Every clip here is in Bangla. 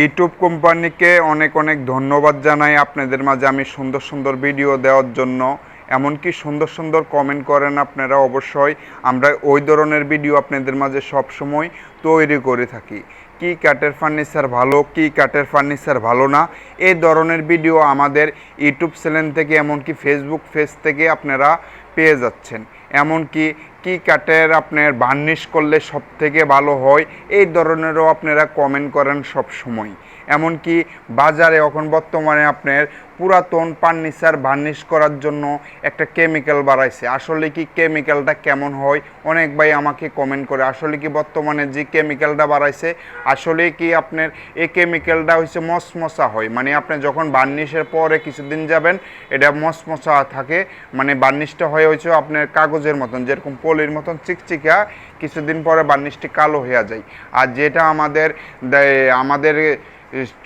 ইউটিউব কোম্পানিকে অনেক অনেক ধন্যবাদ জানাই আপনাদের মাঝে আমি সুন্দর সুন্দর ভিডিও দেওয়ার জন্য। এমনকি সুন্দর সুন্দর কমেন্ট করেন আপনারা অবশ্যই। আমরা ওই ধরনের ভিডিও আপনাদের মাঝে সব সময় তৈরি করে থাকি। কি কাঠের ফার্নিচার ভালো, কি কাঠের ফার্নিচার ভালো না, এই ধরনের ভিডিও আমাদের ইউটিউব চ্যানেল থেকে, এমনকি ফেসবুক পেজ থেকে আপনারা পেয়ে যাচ্ছেন। এমনকি কী কাটের আপনার বার্নিশ করলে সব থেকে ভালো হয়? এই ধরনেরও আপনারা কমেন্ট করেন সব সময় এমনকি বাজারে এখন বর্তমানে আপনার পুরাতন ফার্নিচার বার্নিশ করার জন্য একটা কেমিক্যাল বাড়াইছে। আসলে কি কেমিক্যালটা কেমন হয়? অনেক ভাই আমাকে কমেন্ট করে, আসলে কি বর্তমানে যে কেমিক্যালটা বাড়াইছে, আসলে কি আপনার এই কেমিক্যালটা হচ্ছে মসমসা হয়? মানে আপনি যখন বার্নিশের পরে কিছুদিন যাবেন, এটা মসমসা থাকে মানে বার্নিশটা হয়ে হয়েছে আপনার কাগজের মতন, যেরকম পলির মতন চিকচিকা, কিছুদিন পরে বার্নিশটি কালো হয়ে যায়। আর যেটা আমাদের আমাদের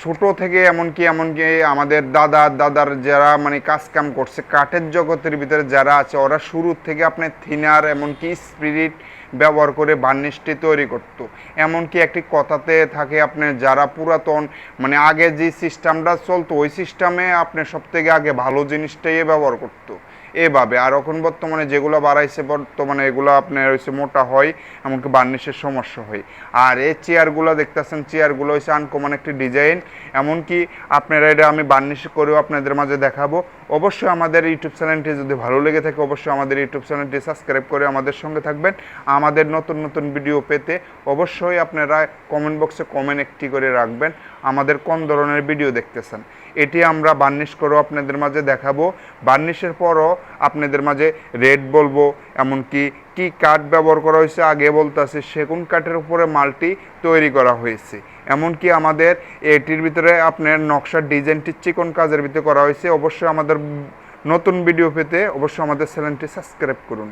ছোট থেকে এমনকি এমনকি আমাদের দাদা, দাদার যারা মানে কাজ কাম করছে, কাঠের জগতের ভিতরে যারা আছে, ওরা শুরুর থেকে আপনার থিনার, এমনকি স্পিরিট ব্যবহার করে বার্নিশটি তৈরি করতো। এমনকি একটি কথাতে থাকে আপনার যারা পুরাতন মানে আগে যে সিস্টেমটা চলতো, ওই সিস্টেমে আপনি সব থেকে আগে ভালো জিনিসটাই ব্যবহার করতো। এভাবে। আর এখন বর্তমানে যেগুলো বাড়াইছে, বর্তমানে এগুলো আপনার হচ্ছে মোটা হয়, এমনকি বার্নিশের সমস্যা হয়। আর এই চেয়ারগুলো দেখতেছেন, চেয়ারগুলো হচ্ছে আনকমন একটি ডিজাইন এমনকি আপনারা এটা আমি বার্নিশ করেও আপনাদের মাঝে দেখাবো। অবশ্যই আমাদের ইউটিউব চ্যানেলটি যদি ভালো লেগে থাকে, অবশ্যই আমাদের ইউটিউব চ্যানেলটি সাবস্ক্রাইব করে আমাদের সঙ্গে থাকবেন। আমাদের নতুন নতুন ভিডিও পেতে অবশ্যই আপনারা কমেন্ট বক্সে কমেন্ট একটি করে রাখবেন। আমাদের কোন ধরনের ভিডিও দেখতেছেন? এটি আমরা বার্নিশ করেও আপনাদের মাঝে দেখাবো। বার্নিশের পরও আপনাদের মাঝে রেড বলব, এমনকি কি কাঠ ব্যবহার করা হয়েছে আগে বলতে আছে সেগুন কাঠের উপরে মালটি তৈরি করা হয়েছে। এমনকি আমাদের এটির ভিতরে আপনার নকশার ডিজাইনটি চিকন কাজের ভিতরে করা হয়েছে। অবশ্যই আমাদের নতুন ভিডিও পেতে অবশ্যই আমাদের চ্যানেলটি সাবস্ক্রাইব করুন।